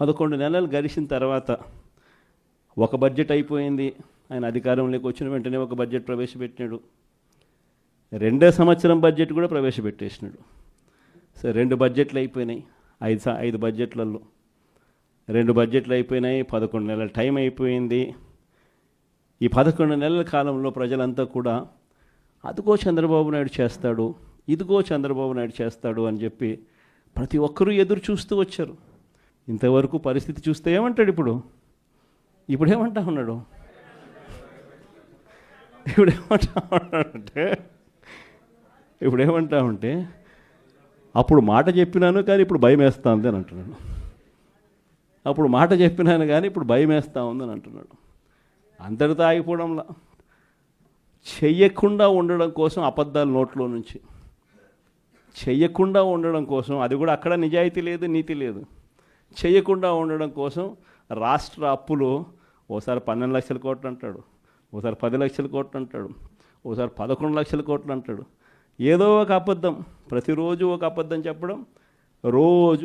పదకొండు నెలలు గడిచిన తర్వాత ఒక బడ్జెట్ అయిపోయింది. ఆయన అధికారంలోకి వచ్చిన వెంటనే ఒక బడ్జెట్ ప్రవేశపెట్టినాడు. రెండో సంవత్సరం బడ్జెట్ కూడా ప్రవేశపెట్టేసినాడు. సరే రెండు బడ్జెట్లు అయిపోయినాయి. ఐదు ఐదు బడ్జెట్లలో రెండు బడ్జెట్లు అయిపోయినాయి. పదకొండు నెలల టైం అయిపోయింది. ఈ పదకొండు నెలల కాలంలో ప్రజలంతా కూడా అదిగో చంద్రబాబు నాయుడు చేస్తాడు ఇదిగో చంద్రబాబు నాయుడు చేస్తాడు అని చెప్పి ప్రతి ఒక్కరూ ఎదురు చూస్తూ వచ్చారు. ఇంతవరకు పరిస్థితి చూస్తే ఏమంటాడు ఇప్పుడు? ఇప్పుడు ఏమంటా ఉన్నాడు? ఇప్పుడు ఏమంటా ఉన్నాడంటే ఇప్పుడు ఏమంటా ఉంటే అప్పుడు మాట చెప్పినాను కానీ ఇప్పుడు భయం వేస్తా ఉంది అని అంటున్నాడు. అప్పుడు మాట చెప్పినాను కానీ ఇప్పుడు భయం వేస్తా ఉంది అని అంటున్నాడు. అందరితో ఆగిపోవడంలా చెయ్యకుండా ఉండడం కోసం అబద్ధాలు నోట్లో నుంచి. చెయ్యకుండా ఉండడం కోసం. అది కూడా అక్కడ నిజాయితీ లేదు నీతి లేదు. చేయకుండా ఉండడం కోసం రాష్ట్ర అప్పులు ఓసారి పన్నెండు లక్షల కోట్లు అంటాడు ఓసారి పది లక్షల కోట్లు అంటాడు ఓసారి పదకొండు లక్షల కోట్లు అంటాడు. ఏదో ఒక అబద్ధం ప్రతిరోజు ఒక అబద్ధం చెప్పడం రోజు